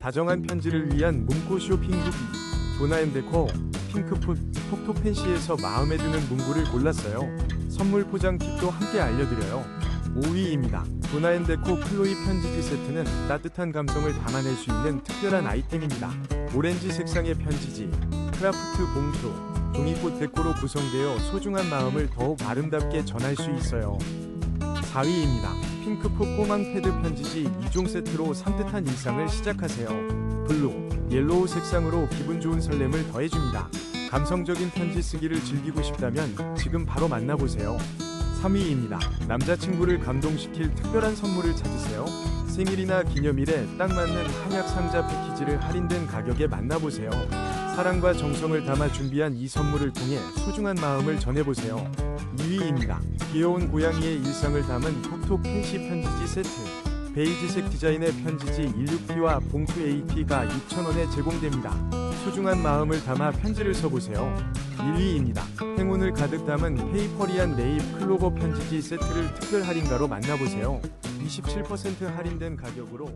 다정한 편지를 위한 문구 쇼핑북 도나앤데코 핑크풋 톡톡팬시에서 마음에 드는 문구를 골랐어요. 선물 포장 팁도 함께 알려드려요. 5위입니다. 도나앤데코 클로이 편지지 세트는 따뜻한 감성을 담아낼 수 있는 특별한 아이템입니다. 오렌지 색상의 편지지, 크라프트 봉투, 종이꽃 데코로 구성되어 소중한 마음을 더욱 아름답게 전할 수 있어요. 4위입니다. 핑크풋 꼬망 패드 편지지 2종 세트로 산뜻한 일상을 시작하세요. 블루, 옐로우 색상으로 기분 좋은 설렘을 더해줍니다. 감성적인 편지 쓰기를 즐기고 싶다면 지금 바로 만나보세요. 3위입니다. 남자친구를 감동시킬 특별한 선물을 찾으세요. 생일이나 기념일에 딱 맞는 한약 상자 패키지를 할인된 가격에 만나보세요. 사랑과 정성을 담아 준비한 이 선물을 통해 소중한 마음을 전해보세요. 2위입니다. 귀여운 고양이의 일상을 담은 톡톡 팬시 편지지 세트. 베이지색 디자인의 편지지 16T와 봉투 AT가 6,000원에 제공됩니다. 소중한 마음을 담아 편지를 써보세요. 1위입니다. 행운을 가득 담은 페이퍼리안 네잎 클로버 편지지 세트를 특별 할인가로 만나보세요. 27% 할인된 가격으로